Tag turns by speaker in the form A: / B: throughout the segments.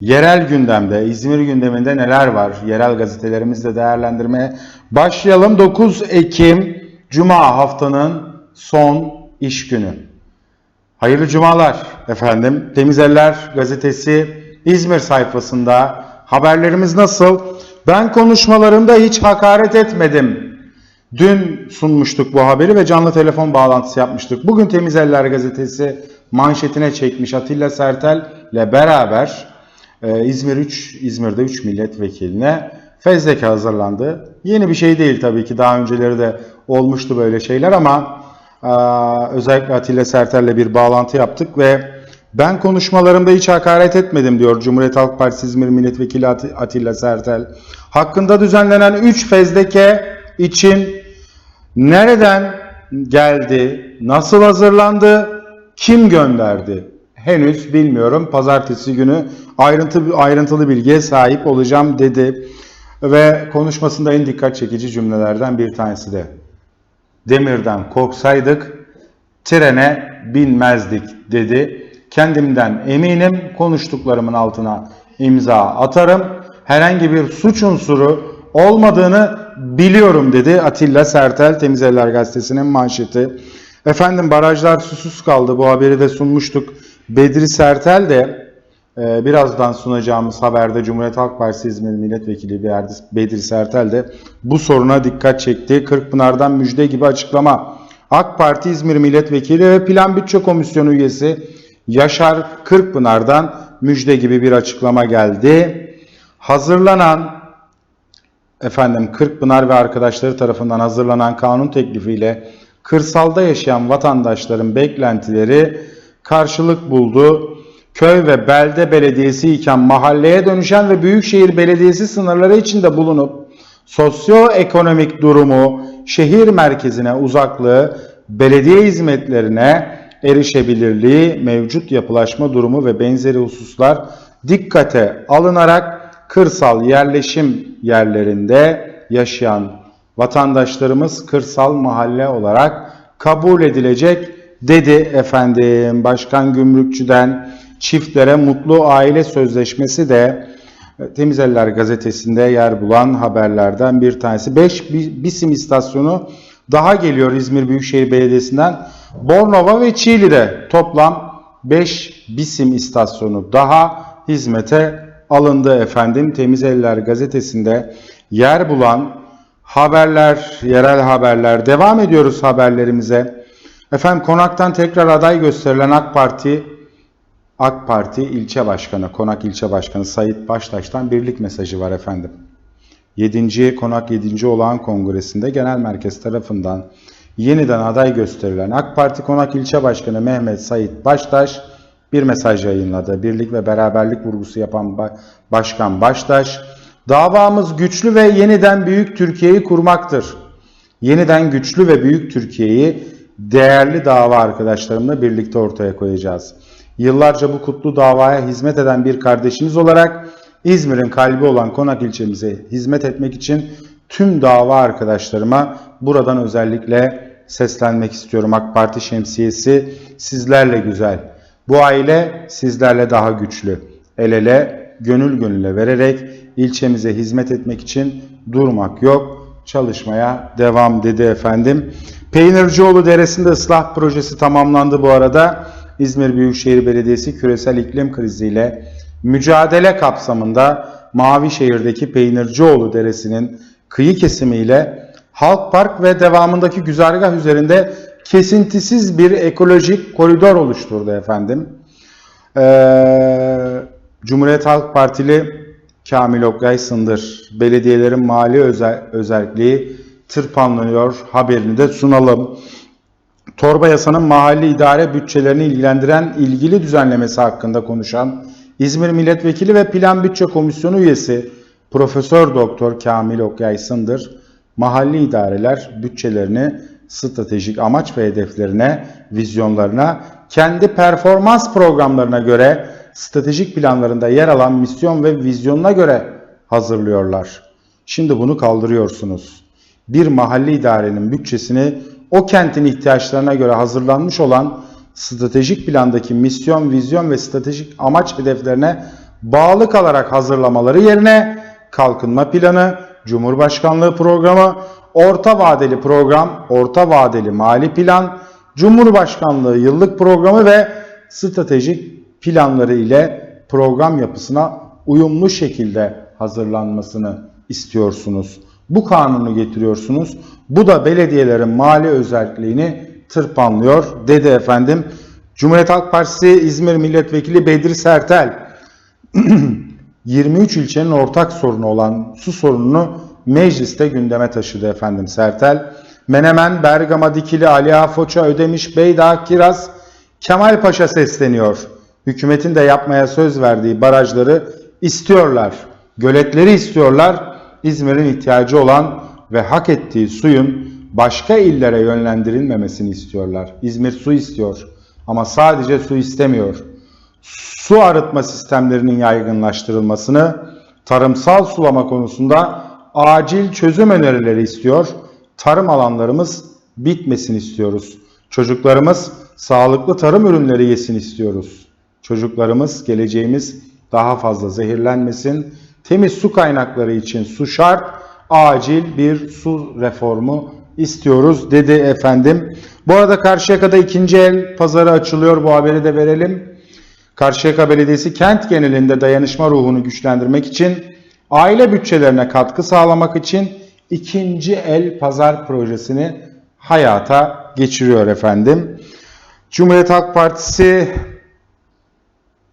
A: Yerel gündemde, İzmir gündeminde neler var? Yerel gazetelerimizle değerlendirmeye başlayalım. 9 Ekim Cuma haftanın son iş günü. Hayırlı cumalar efendim. Temiz Eller gazetesi İzmir sayfasında haberlerimiz nasıl? Ben konuşmalarımda hiç hakaret etmedim. Dün sunmuştuk bu haberi ve canlı telefon bağlantısı yapmıştık. Bugün Temiz Eller gazetesi manşetine çekmiş Atilla Sertel ile beraber e, İzmir 3, İzmir'de 3 milletvekiline fezleke hazırlandı. Yeni bir şey değil tabii ki daha önceleri de olmuştu böyle şeyler ama e, özellikle Atilla Sertel'le bir bağlantı yaptık ve ben konuşmalarımda hiç hakaret etmedim diyor Cumhuriyet Halk Partisi İzmir Milletvekili At- Atilla Sertel. Hakkında düzenlenen 3 fezleke için nereden geldi, nasıl hazırlandı, kim gönderdi? Henüz bilmiyorum. Pazartesi günü ayrıntı ayrıntılı bilgiye sahip olacağım dedi. Ve konuşmasında en dikkat çekici cümlelerden bir tanesi de. Demirden korksaydık trene binmezdik dedi. Kendimden eminim konuştuklarımın altına imza atarım. Herhangi bir suç unsuru olmadığını biliyorum dedi Atilla Sertel Temiz Eller Gazetesi'nin manşeti. Efendim barajlar susuz kaldı bu haberi de sunmuştuk. Bedri Sertel de e, birazdan sunacağımız haberde Cumhuriyet Halk Partisi İzmir Milletvekili Bedri Sertel de bu soruna dikkat çekti. Kırkpınar'dan müjde gibi açıklama. AK Parti İzmir Milletvekili ve Plan Bütçe Komisyonu üyesi Yaşar Kırkpınar'dan müjde gibi bir açıklama geldi. Hazırlanan efendim Kırkpınar ve arkadaşları tarafından hazırlanan kanun teklifiyle kırsalda yaşayan vatandaşların beklentileri karşılık buldu. Köy ve belde belediyesi iken mahalleye dönüşen ve büyükşehir belediyesi sınırları içinde bulunup sosyoekonomik durumu, şehir merkezine uzaklığı, belediye hizmetlerine erişebilirliği, mevcut yapılaşma durumu ve benzeri hususlar dikkate alınarak kırsal yerleşim yerlerinde yaşayan vatandaşlarımız kırsal mahalle olarak kabul edilecek dedi efendim. Başkan Gümrükçü'den çiftlere mutlu aile sözleşmesi de e, Temiz Eller gazetesinde yer bulan haberlerden bir tanesi. 5 BİSİM istasyonu daha geliyor İzmir Büyükşehir Belediyesi'nden. Bornova ve Çiğli'de toplam 5 BİSİM istasyonu daha hizmete alındı efendim. Temiz Eller gazetesinde yer bulan haberler, yerel haberler. Devam ediyoruz haberlerimize. Efendim konaktan tekrar aday gösterilen AK Parti AK Parti ilçe başkanı, Konak ilçe başkanı Sayit Baştaş'tan birlik mesajı var efendim. 7. Konak 7. Olağan Kongresi'nde genel merkez tarafından yeniden aday gösterilen AK Parti Konak ilçe başkanı Mehmet Sayit Baştaş bir mesaj yayınladı. Birlik ve beraberlik vurgusu yapan ba- Başkan Baştaş, davamız güçlü ve yeniden büyük Türkiye'yi kurmaktır. Yeniden güçlü ve büyük Türkiye'yi değerli dava arkadaşlarımla birlikte ortaya koyacağız. Yıllarca bu kutlu davaya hizmet eden bir kardeşiniz olarak İzmir'in kalbi olan Konak ilçemize hizmet etmek için tüm dava arkadaşlarıma buradan özellikle seslenmek istiyorum. AK Parti şemsiyesi sizlerle güzel. Bu aile sizlerle daha güçlü. El ele, gönül gönüle vererek ilçemize hizmet etmek için durmak yok, çalışmaya devam dedi efendim. Peynircioğlu Deresi'nde ıslah projesi tamamlandı bu arada. İzmir Büyükşehir Belediyesi küresel iklim kriziyle mücadele kapsamında Mavişehir'deki Peynircioğlu Deresi'nin kıyı kesimiyle Halk Park ve devamındaki güzergah üzerinde kesintisiz bir ekolojik koridor oluşturdu efendim. Ee, Cumhuriyet Halk Partili Kamil Okay Sındır, belediyelerin mali özel, özelliği tırpanlanıyor haberini de sunalım. Torba yasanın mahalli idare bütçelerini ilgilendiren ilgili düzenlemesi hakkında konuşan İzmir Milletvekili ve Plan Bütçe Komisyonu üyesi Profesör Doktor Kamil Okay Sındır, mahalli idareler bütçelerini stratejik amaç ve hedeflerine, vizyonlarına, kendi performans programlarına göre stratejik planlarında yer alan misyon ve vizyonuna göre hazırlıyorlar. Şimdi bunu kaldırıyorsunuz. Bir mahalli idarenin bütçesini o kentin ihtiyaçlarına göre hazırlanmış olan stratejik plandaki misyon, vizyon ve stratejik amaç hedeflerine bağlı kalarak hazırlamaları yerine kalkınma planı, Cumhurbaşkanlığı programı, orta vadeli program, orta vadeli mali plan, Cumhurbaşkanlığı yıllık programı ve stratejik planları ile program yapısına uyumlu şekilde hazırlanmasını istiyorsunuz. Bu kanunu getiriyorsunuz. Bu da belediyelerin mali özelliğini tırpanlıyor dedi efendim. Cumhuriyet Halk Partisi İzmir Milletvekili Bedri Sertel 23 ilçenin ortak sorunu olan su sorununu mecliste gündeme taşıdı efendim Sertel. Menemen, Bergama, Dikili, Aliağa, Foça, Ödemiş, Beydağ, Kiraz, Kemalpaşa sesleniyor. Hükümetin de yapmaya söz verdiği barajları istiyorlar. Göletleri istiyorlar. İzmir'in ihtiyacı olan ve hak ettiği suyun başka illere yönlendirilmemesini istiyorlar. İzmir su istiyor ama sadece su istemiyor. Su arıtma sistemlerinin yaygınlaştırılmasını, tarımsal sulama konusunda acil çözüm önerileri istiyor. Tarım alanlarımız bitmesin istiyoruz. Çocuklarımız sağlıklı tarım ürünleri yesin istiyoruz. Çocuklarımız, geleceğimiz daha fazla zehirlenmesin. Temiz su kaynakları için su şart. Acil bir su reformu istiyoruz dedi efendim. Bu arada Karşıyaka'da ikinci el pazarı açılıyor. Bu haberi de verelim. Karşıyaka Belediyesi kent genelinde dayanışma ruhunu güçlendirmek için aile bütçelerine katkı sağlamak için ikinci el pazar projesini hayata geçiriyor efendim. Cumhuriyet Halk Partisi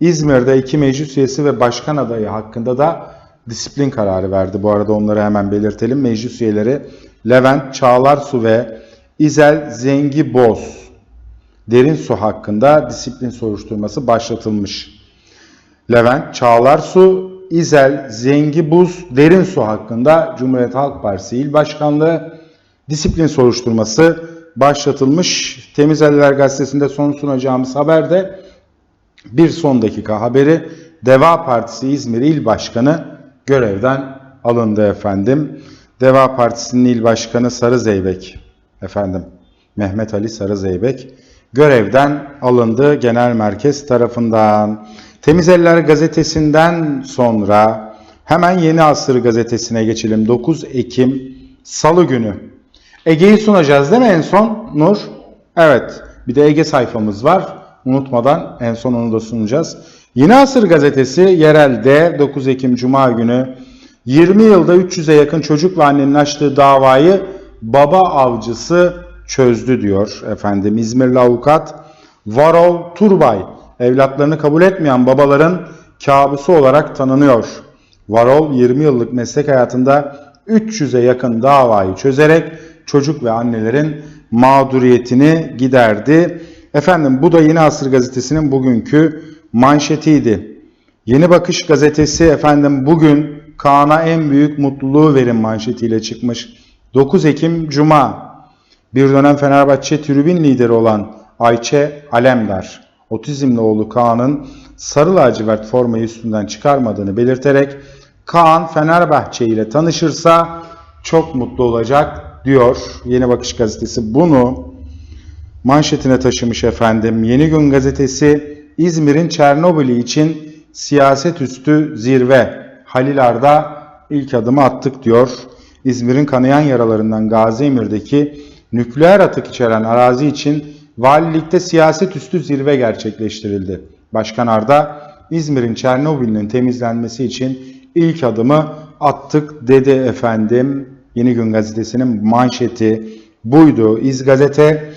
A: İzmir'de iki meclis üyesi ve başkan adayı hakkında da disiplin kararı verdi. Bu arada onları hemen belirtelim. Meclis üyeleri Levent Çağlarsu ve İzel Zengi Boz derin su hakkında disiplin soruşturması başlatılmış. Levent Çağlarsu, İzel Zengi Buz derin su hakkında Cumhuriyet Halk Partisi İl Başkanlığı disiplin soruşturması başlatılmış. Temiz Eller Gazetesi'nde son sunacağımız haberde bir son dakika haberi Deva Partisi İzmir İl Başkanı görevden alındı efendim. Deva Partisi'nin il başkanı Sarı Zeybek efendim Mehmet Ali Sarı Zeybek görevden alındı genel merkez tarafından. Temiz Eller gazetesinden sonra hemen Yeni Asır gazetesine geçelim. 9 Ekim Salı günü. Ege'yi sunacağız değil mi en son Nur? Evet. Bir de Ege sayfamız var. Unutmadan en son onu da sunacağız. Yeni Asır gazetesi yerelde 9 Ekim Cuma günü 20 yılda 300'e yakın çocuk ve annenin açtığı davayı baba avcısı çözdü diyor efendim. İzmirli avukat Varol Turbay evlatlarını kabul etmeyen babaların kabusu olarak tanınıyor. Varol 20 yıllık meslek hayatında 300'e yakın davayı çözerek çocuk ve annelerin mağduriyetini giderdi. Efendim bu da Yeni Asır gazetesinin bugünkü manşetiydi. Yeni Bakış gazetesi efendim bugün Kaan'a en büyük mutluluğu verin manşetiyle çıkmış. 9 Ekim Cuma. Bir dönem Fenerbahçe tribün lideri olan Ayçe Alemdar, otizmli oğlu Kaan'ın sarı lacivert formayı üstünden çıkarmadığını belirterek Kaan Fenerbahçe ile tanışırsa çok mutlu olacak diyor Yeni Bakış gazetesi. Bunu manşetine taşımış efendim. Yeni Gün gazetesi İzmir'in Çernobil'i için siyaset üstü zirve. Halil Arda ilk adımı attık diyor. İzmir'in kanayan yaralarından Gazi Emir'deki nükleer atık içeren arazi için valilikte siyaset üstü zirve gerçekleştirildi. Başkan Arda İzmir'in Çernobil'in temizlenmesi için ilk adımı attık dedi efendim. Yeni Gün gazetesinin manşeti buydu. İz gazete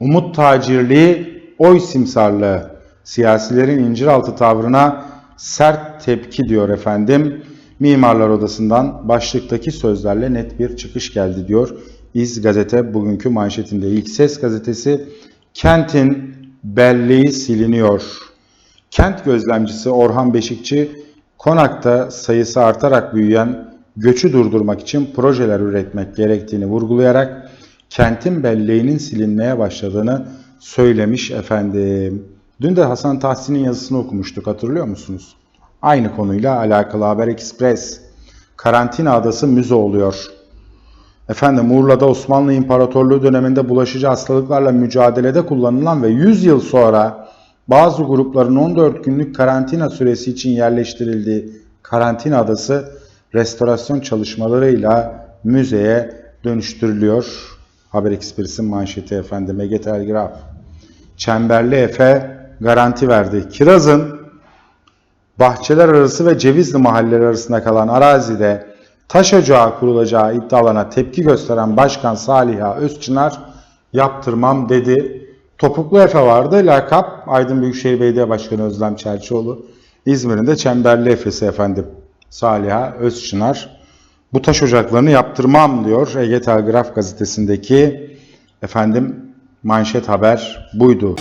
A: umut tacirliği, oy simsarlığı, siyasilerin inciraltı tavrına sert tepki diyor efendim. Mimarlar Odası'ndan başlıktaki sözlerle net bir çıkış geldi diyor. İz gazete bugünkü manşetinde ilk ses gazetesi kentin belleği siliniyor. Kent gözlemcisi Orhan Beşikçi konakta sayısı artarak büyüyen göçü durdurmak için projeler üretmek gerektiğini vurgulayarak kentin belleğinin silinmeye başladığını söylemiş efendim. Dün de Hasan Tahsin'in yazısını okumuştuk hatırlıyor musunuz? Aynı konuyla alakalı Haber Express. Karantina adası müze oluyor. Efendim Urla'da Osmanlı İmparatorluğu döneminde bulaşıcı hastalıklarla mücadelede kullanılan ve 100 yıl sonra bazı grupların 14 günlük karantina süresi için yerleştirildiği karantina adası restorasyon çalışmalarıyla müzeye dönüştürülüyor. Haber Ekspres'in manşeti efendim Ege Telgraf. Çemberli Efe garanti verdi. Kiraz'ın bahçeler arası ve Cevizli mahalleleri arasında kalan arazide taş ocağı kurulacağı iddialarına tepki gösteren Başkan Saliha Özçınar yaptırmam dedi. Topuklu Efe vardı. Lakap Aydın Büyükşehir Belediye Başkanı Özlem Çerçioğlu. İzmir'in de Çemberli Efe'si efendim. Saliha Özçınar. Bu taş ocaklarını yaptırmam diyor Ege Telgraf gazetesindeki efendim manşet haber buydu.